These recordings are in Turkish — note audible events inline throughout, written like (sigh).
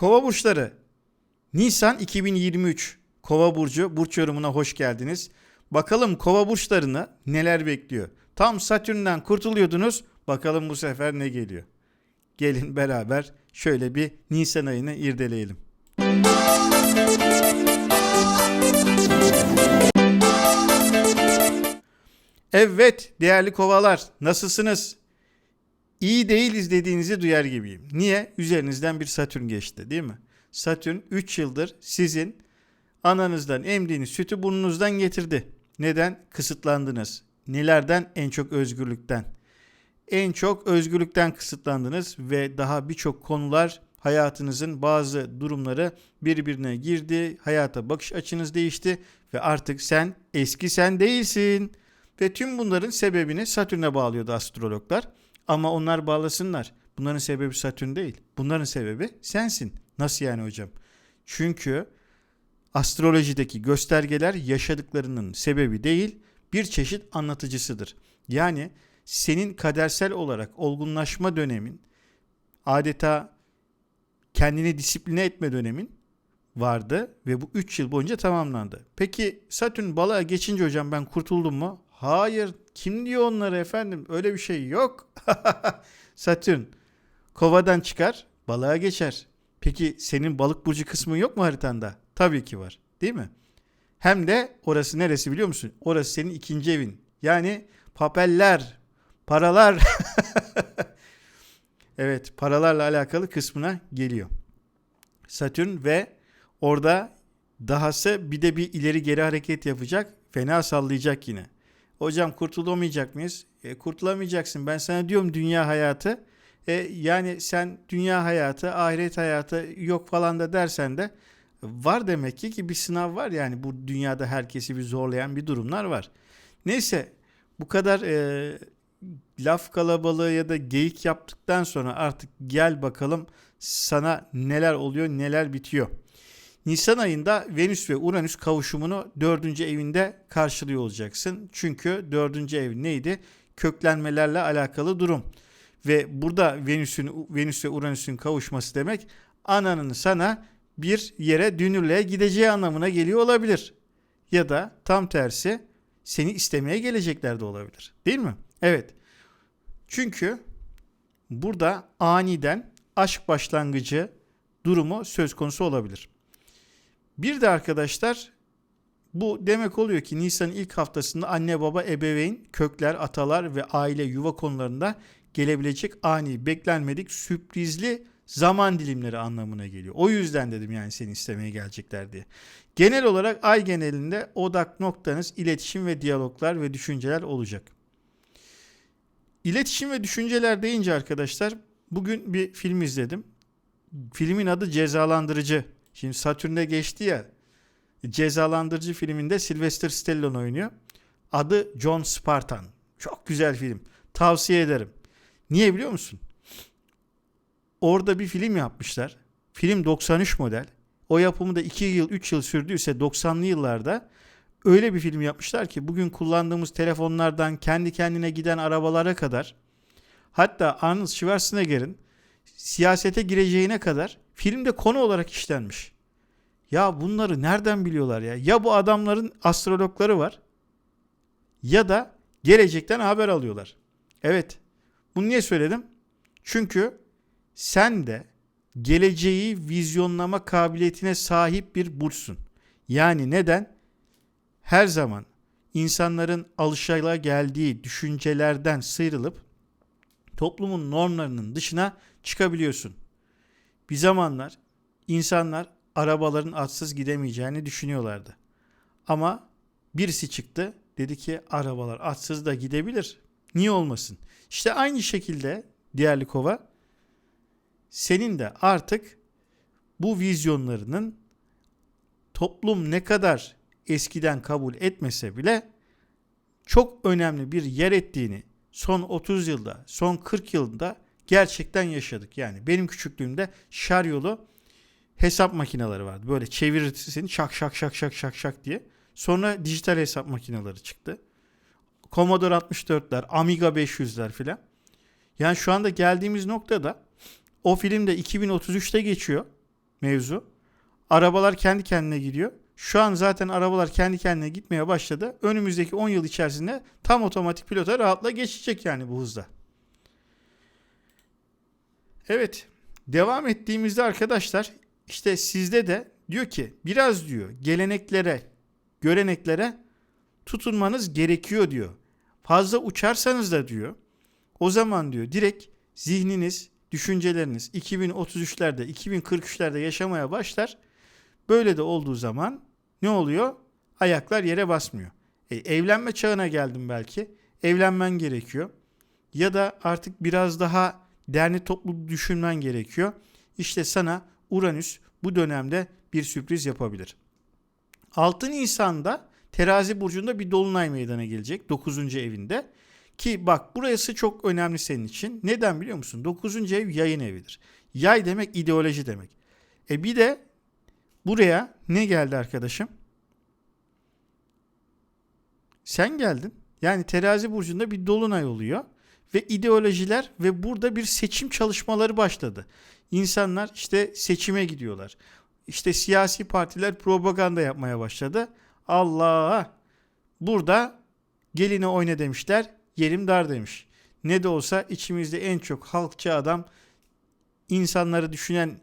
Kova burçları. Nisan 2023. Kova burcu burç yorumuna hoş geldiniz. Bakalım kova burçlarını neler bekliyor? Tam Satürn'den kurtuluyordunuz. Bakalım bu sefer ne geliyor? Gelin beraber şöyle bir Nisan ayını irdeleyelim. Evet değerli kovalar nasılsınız? İyi değiliz dediğinizi duyar gibiyim. Niye? Üzerinizden bir Satürn geçti değil mi? Satürn 3 yıldır sizin ananızdan emdiğiniz sütü burnunuzdan getirdi. Neden? Kısıtlandınız. Nelerden? En çok özgürlükten. En çok özgürlükten kısıtlandınız ve daha birçok konular hayatınızın bazı durumları birbirine girdi. Hayata bakış açınız değişti ve artık sen eski sen değilsin. Ve tüm bunların sebebini Satürn'e bağlıyordu astrologlar. Ama onlar bağlasınlar. Bunların sebebi Satürn değil. Bunların sebebi sensin. Nasıl yani hocam? Çünkü astrolojideki göstergeler yaşadıklarının sebebi değil, bir çeşit anlatıcısıdır. Yani senin kadersel olarak olgunlaşma dönemin, adeta kendini disipline etme dönemin vardı ve bu 3 yıl boyunca tamamlandı. Peki Satürn balığa geçince hocam ben kurtuldum mu? Hayır. Kim diyor onları efendim? Öyle bir şey yok. (laughs) Satürn kovadan çıkar, balığa geçer. Peki senin balık burcu kısmı yok mu haritanda? Tabii ki var. Değil mi? Hem de orası neresi biliyor musun? Orası senin ikinci evin. Yani papeller, paralar. (laughs) evet, paralarla alakalı kısmına geliyor. Satürn ve orada dahası bir de bir ileri geri hareket yapacak. Fena sallayacak yine. Hocam kurtulamayacak mıyız? E, kurtulamayacaksın. Ben sana diyorum dünya hayatı. E, yani sen dünya hayatı, ahiret hayatı yok falan da dersen de var demek ki ki bir sınav var yani bu dünyada herkesi bir zorlayan bir durumlar var. Neyse bu kadar e, laf kalabalığı ya da geyik yaptıktan sonra artık gel bakalım sana neler oluyor neler bitiyor. Nisan ayında Venüs ve Uranüs kavuşumunu dördüncü evinde karşılıyor olacaksın. Çünkü dördüncü ev neydi? Köklenmelerle alakalı durum. Ve burada Venüs'ün Venüs ve Uranüs'ün kavuşması demek ananın sana bir yere dünürlüğe gideceği anlamına geliyor olabilir. Ya da tam tersi seni istemeye gelecekler de olabilir. Değil mi? Evet. Çünkü burada aniden aşk başlangıcı durumu söz konusu olabilir. Bir de arkadaşlar bu demek oluyor ki Nisan'ın ilk haftasında anne baba ebeveyn kökler atalar ve aile yuva konularında gelebilecek ani beklenmedik sürprizli zaman dilimleri anlamına geliyor. O yüzden dedim yani seni istemeye gelecekler diye. Genel olarak ay genelinde odak noktanız iletişim ve diyaloglar ve düşünceler olacak. İletişim ve düşünceler deyince arkadaşlar bugün bir film izledim. Filmin adı Cezalandırıcı. Şimdi Satürn'de geçti ya. Cezalandırıcı filminde Sylvester Stallone oynuyor. Adı John Spartan. Çok güzel film. Tavsiye ederim. Niye biliyor musun? Orada bir film yapmışlar. Film 93 model. O yapımı da 2 yıl 3 yıl sürdüyse 90'lı yıllarda öyle bir film yapmışlar ki bugün kullandığımız telefonlardan kendi kendine giden arabalara kadar hatta Arnold Schwarzenegger'in siyasete gireceğine kadar filmde konu olarak işlenmiş. Ya bunları nereden biliyorlar ya? Ya bu adamların astrologları var ya da gelecekten haber alıyorlar. Evet. Bunu niye söyledim? Çünkü sen de geleceği vizyonlama kabiliyetine sahip bir burçsun. Yani neden? Her zaman insanların alışayla geldiği düşüncelerden sıyrılıp toplumun normlarının dışına çıkabiliyorsun. Bir zamanlar insanlar arabaların atsız gidemeyeceğini düşünüyorlardı. Ama birisi çıktı dedi ki arabalar atsız da gidebilir. Niye olmasın? İşte aynı şekilde diğerli kova senin de artık bu vizyonlarının toplum ne kadar eskiden kabul etmese bile çok önemli bir yer ettiğini son 30 yılda, son 40 yılda gerçekten yaşadık. Yani benim küçüklüğümde şaryolu hesap makineleri vardı. Böyle çevirirsin şak şak şak şak şak şak diye. Sonra dijital hesap makineleri çıktı. Commodore 64'ler, Amiga 500'ler filan. Yani şu anda geldiğimiz noktada o film de 2033'te geçiyor. mevzu. Arabalar kendi kendine gidiyor. Şu an zaten arabalar kendi kendine gitmeye başladı. Önümüzdeki 10 yıl içerisinde tam otomatik pilota rahatla geçecek yani bu hızda. Evet. Devam ettiğimizde arkadaşlar işte sizde de diyor ki biraz diyor geleneklere, göreneklere tutunmanız gerekiyor diyor. Fazla uçarsanız da diyor o zaman diyor direkt zihniniz, düşünceleriniz 2033'lerde, 2043'lerde yaşamaya başlar. Böyle de olduğu zaman ne oluyor? Ayaklar yere basmıyor. E, evlenme çağına geldim belki. Evlenmen gerekiyor. Ya da artık biraz daha derli toplu düşünmen gerekiyor. İşte sana Uranüs bu dönemde bir sürpriz yapabilir. 6 Nisan'da Terazi burcunda bir dolunay meydana gelecek 9. evinde. Ki bak burası çok önemli senin için. Neden biliyor musun? 9. ev yayın evidir. Yay demek ideoloji demek. E bir de buraya ne geldi arkadaşım? Sen geldin. Yani terazi burcunda bir dolunay oluyor ve ideolojiler ve burada bir seçim çalışmaları başladı. İnsanlar işte seçime gidiyorlar. İşte siyasi partiler propaganda yapmaya başladı. Allah! Burada geline oyna demişler, yerim dar demiş. Ne de olsa içimizde en çok halkçı adam, insanları düşünen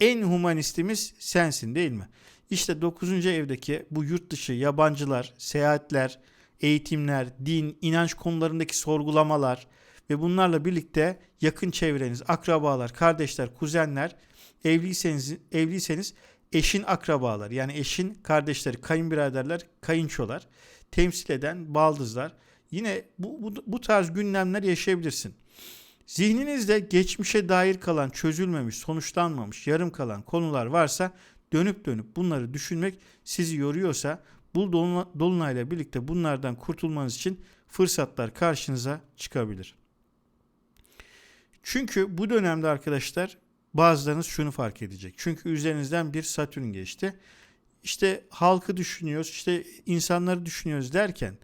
en humanistimiz sensin değil mi? İşte 9. evdeki bu yurt dışı yabancılar, seyahatler, eğitimler, din, inanç konularındaki sorgulamalar ve bunlarla birlikte yakın çevreniz, akrabalar, kardeşler, kuzenler, evliyseniz, evliyseniz eşin akrabalar yani eşin kardeşleri, kayınbiraderler, kayınçolar temsil eden baldızlar. Yine bu, bu, bu tarz gündemler yaşayabilirsin. Zihninizde geçmişe dair kalan, çözülmemiş, sonuçlanmamış, yarım kalan konular varsa dönüp dönüp bunları düşünmek sizi yoruyorsa bu dolunayla birlikte bunlardan kurtulmanız için fırsatlar karşınıza çıkabilir. Çünkü bu dönemde arkadaşlar bazılarınız şunu fark edecek. Çünkü üzerinizden bir Satürn geçti. İşte halkı düşünüyoruz, işte insanları düşünüyoruz derken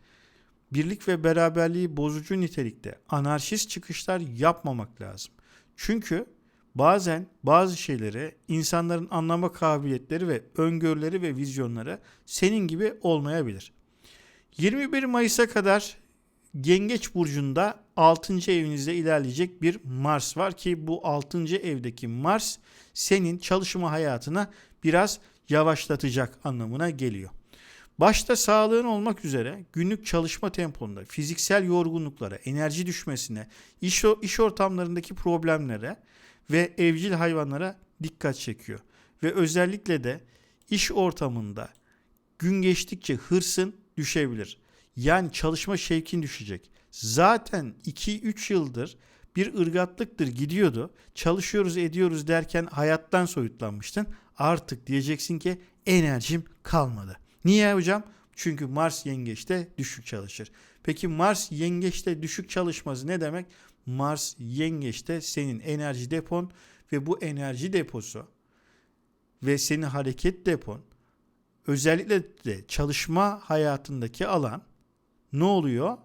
birlik ve beraberliği bozucu nitelikte anarşist çıkışlar yapmamak lazım. Çünkü bazen bazı şeyleri insanların anlama kabiliyetleri ve öngörüleri ve vizyonları senin gibi olmayabilir. 21 Mayıs'a kadar Yengeç burcunda 6. evinizde ilerleyecek bir Mars var ki bu 6. evdeki Mars senin çalışma hayatına biraz yavaşlatacak anlamına geliyor. Başta sağlığın olmak üzere günlük çalışma temponda fiziksel yorgunluklara, enerji düşmesine, iş, iş ortamlarındaki problemlere ve evcil hayvanlara dikkat çekiyor. Ve özellikle de iş ortamında gün geçtikçe hırsın düşebilir. Yani çalışma şevkin düşecek. Zaten 2-3 yıldır bir ırgatlıktır gidiyordu. Çalışıyoruz ediyoruz derken hayattan soyutlanmıştın. Artık diyeceksin ki enerjim kalmadı. Niye hocam? Çünkü Mars yengeçte düşük çalışır. Peki Mars yengeçte düşük çalışması ne demek? Mars yengeçte senin enerji depon ve bu enerji deposu ve senin hareket depon özellikle de çalışma hayatındaki alan ne oluyor?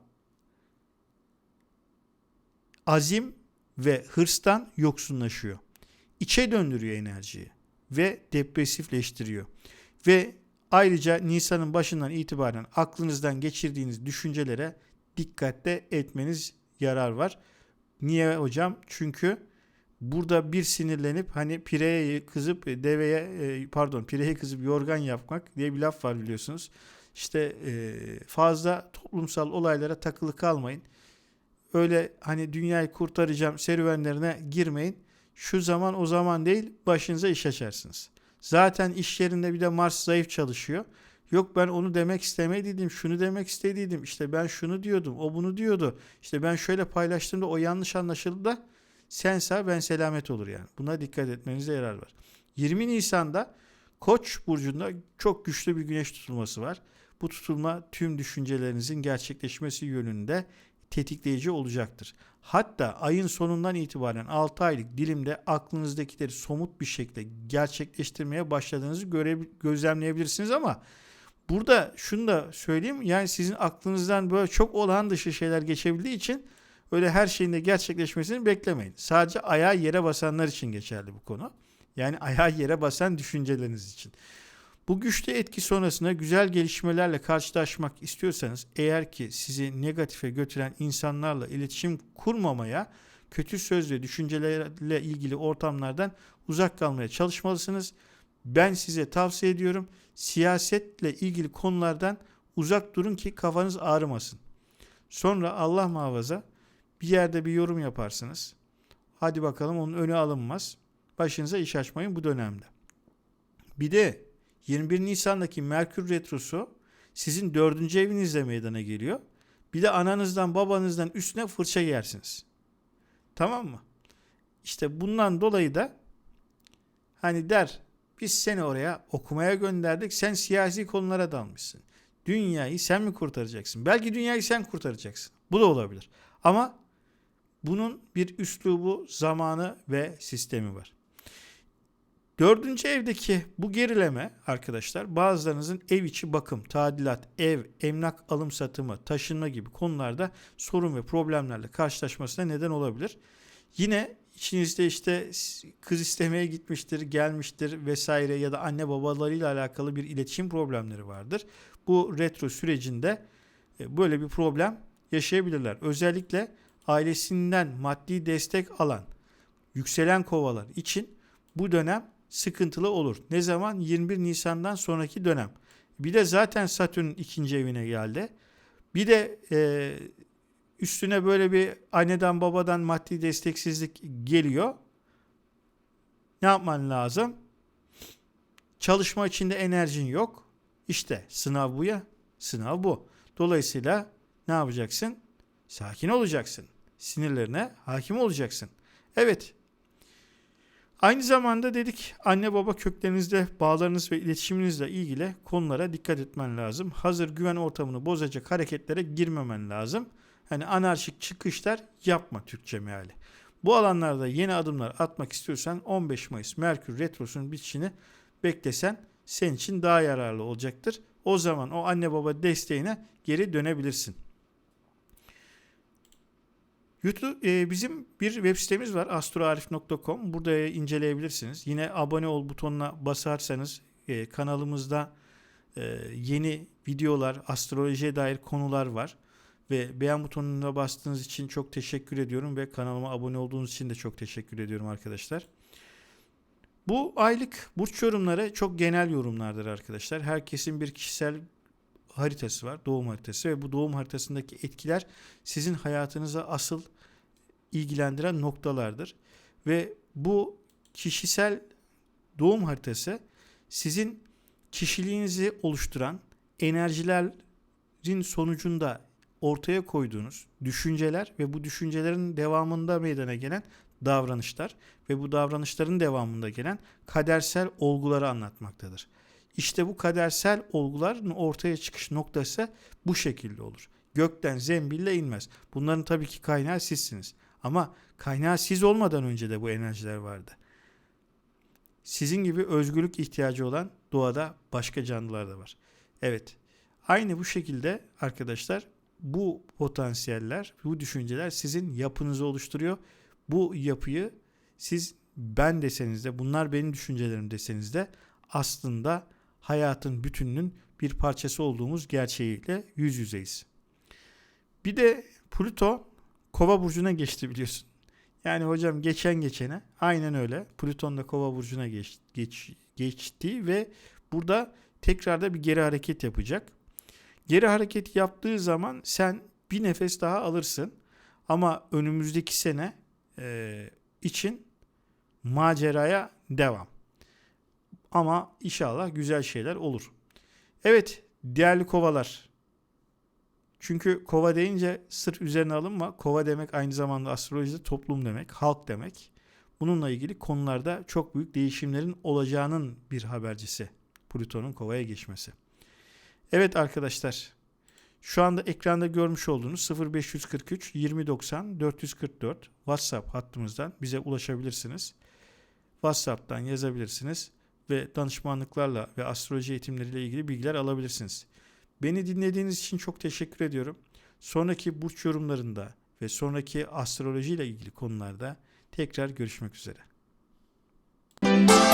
Azim ve hırstan yoksunlaşıyor. İçe döndürüyor enerjiyi ve depresifleştiriyor. Ve ayrıca Nisan'ın başından itibaren aklınızdan geçirdiğiniz düşüncelere dikkatle etmeniz yarar var. Niye hocam? Çünkü burada bir sinirlenip hani pireye kızıp deveye e, pardon pireye kızıp yorgan yapmak diye bir laf var biliyorsunuz. İşte e, fazla toplumsal olaylara takılı kalmayın. Öyle hani dünyayı kurtaracağım serüvenlerine girmeyin. Şu zaman o zaman değil başınıza iş açarsınız. Zaten iş yerinde bir de Mars zayıf çalışıyor. Yok ben onu demek istemediydim, şunu demek istediydim. İşte ben şunu diyordum, o bunu diyordu. İşte ben şöyle paylaştığımda o yanlış anlaşıldı da sen sağ ben selamet olur yani. Buna dikkat etmenize yarar var. 20 Nisan'da Koç burcunda çok güçlü bir güneş tutulması var. Bu tutulma tüm düşüncelerinizin gerçekleşmesi yönünde tetikleyici olacaktır. Hatta ayın sonundan itibaren 6 aylık dilimde aklınızdakileri somut bir şekilde gerçekleştirmeye başladığınızı göre, gözlemleyebilirsiniz ama burada şunu da söyleyeyim yani sizin aklınızdan böyle çok olağan dışı şeyler geçebildiği için öyle her şeyin de gerçekleşmesini beklemeyin. Sadece ayağı yere basanlar için geçerli bu konu. Yani ayağı yere basan düşünceleriniz için. Bu güçlü etki sonrasında güzel gelişmelerle karşılaşmak istiyorsanız eğer ki sizi negatife götüren insanlarla iletişim kurmamaya, kötü söz ve düşüncelerle ilgili ortamlardan uzak kalmaya çalışmalısınız. Ben size tavsiye ediyorum. Siyasetle ilgili konulardan uzak durun ki kafanız ağrımasın. Sonra Allah muhafaza bir yerde bir yorum yaparsınız. Hadi bakalım onun önü alınmaz. Başınıza iş açmayın bu dönemde. Bir de 21 Nisan'daki Merkür Retrosu sizin dördüncü evinizde meydana geliyor. Bir de ananızdan babanızdan üstüne fırça yersiniz. Tamam mı? İşte bundan dolayı da hani der biz seni oraya okumaya gönderdik sen siyasi konulara dalmışsın. Dünyayı sen mi kurtaracaksın? Belki dünyayı sen kurtaracaksın. Bu da olabilir. Ama bunun bir üslubu, zamanı ve sistemi var. Dördüncü evdeki bu gerileme arkadaşlar bazılarınızın ev içi bakım, tadilat, ev, emlak alım satımı, taşınma gibi konularda sorun ve problemlerle karşılaşmasına neden olabilir. Yine içinizde işte kız istemeye gitmiştir, gelmiştir vesaire ya da anne babalarıyla alakalı bir iletişim problemleri vardır. Bu retro sürecinde e, böyle bir problem yaşayabilirler. Özellikle ailesinden maddi destek alan yükselen kovalar için bu dönem sıkıntılı olur. Ne zaman? 21 Nisan'dan sonraki dönem. Bir de zaten Satürn ikinci evine geldi. Bir de e, üstüne böyle bir anneden babadan maddi desteksizlik geliyor. Ne yapman lazım? Çalışma içinde enerjin yok. İşte sınav bu ya. Sınav bu. Dolayısıyla ne yapacaksın? Sakin olacaksın. Sinirlerine hakim olacaksın. Evet. Aynı zamanda dedik anne baba köklerinizde bağlarınız ve iletişiminizle ilgili konulara dikkat etmen lazım. Hazır güven ortamını bozacak hareketlere girmemen lazım. Hani anarşik çıkışlar yapma Türkçe meali. Bu alanlarda yeni adımlar atmak istiyorsan 15 Mayıs Merkür Retrosu'nun bitişini beklesen senin için daha yararlı olacaktır. O zaman o anne baba desteğine geri dönebilirsin. YouTube e, bizim bir web sitemiz var astroarif.com. Burada inceleyebilirsiniz. Yine abone ol butonuna basarsanız e, kanalımızda e, yeni videolar, astrolojiye dair konular var. Ve beğen butonuna bastığınız için çok teşekkür ediyorum ve kanalıma abone olduğunuz için de çok teşekkür ediyorum arkadaşlar. Bu aylık burç yorumları çok genel yorumlardır arkadaşlar. Herkesin bir kişisel haritası var, doğum haritası ve bu doğum haritasındaki etkiler sizin hayatınıza asıl ilgilendiren noktalardır. Ve bu kişisel doğum haritası sizin kişiliğinizi oluşturan enerjilerin sonucunda ortaya koyduğunuz düşünceler ve bu düşüncelerin devamında meydana gelen davranışlar ve bu davranışların devamında gelen kadersel olguları anlatmaktadır. İşte bu kadersel olguların ortaya çıkış noktası bu şekilde olur. Gökten zembille inmez. Bunların tabii ki kaynağı sizsiniz. Ama kaynağı siz olmadan önce de bu enerjiler vardı. Sizin gibi özgürlük ihtiyacı olan doğada başka canlılar da var. Evet. Aynı bu şekilde arkadaşlar bu potansiyeller, bu düşünceler sizin yapınızı oluşturuyor. Bu yapıyı siz ben deseniz de bunlar benim düşüncelerim deseniz de aslında hayatın bütününün bir parçası olduğumuz gerçeğiyle yüz yüzeyiz. Bir de Plüto Kova burcuna geçti biliyorsun. Yani hocam geçen geçene aynen öyle. Plüton da Kova burcuna geç, geç, geçti ve burada tekrar da bir geri hareket yapacak. Geri hareket yaptığı zaman sen bir nefes daha alırsın. Ama önümüzdeki sene e, için maceraya devam. Ama inşallah güzel şeyler olur. Evet değerli kovalar. Çünkü kova deyince sırf üzerine alınma. Kova demek aynı zamanda astrolojide toplum demek, halk demek. Bununla ilgili konularda çok büyük değişimlerin olacağının bir habercisi. Plüton'un kovaya geçmesi. Evet arkadaşlar. Şu anda ekranda görmüş olduğunuz 0543 2090 444 WhatsApp hattımızdan bize ulaşabilirsiniz. WhatsApp'tan yazabilirsiniz ve danışmanlıklarla ve astroloji eğitimleriyle ilgili bilgiler alabilirsiniz. Beni dinlediğiniz için çok teşekkür ediyorum. Sonraki burç yorumlarında ve sonraki astroloji ile ilgili konularda tekrar görüşmek üzere. Müzik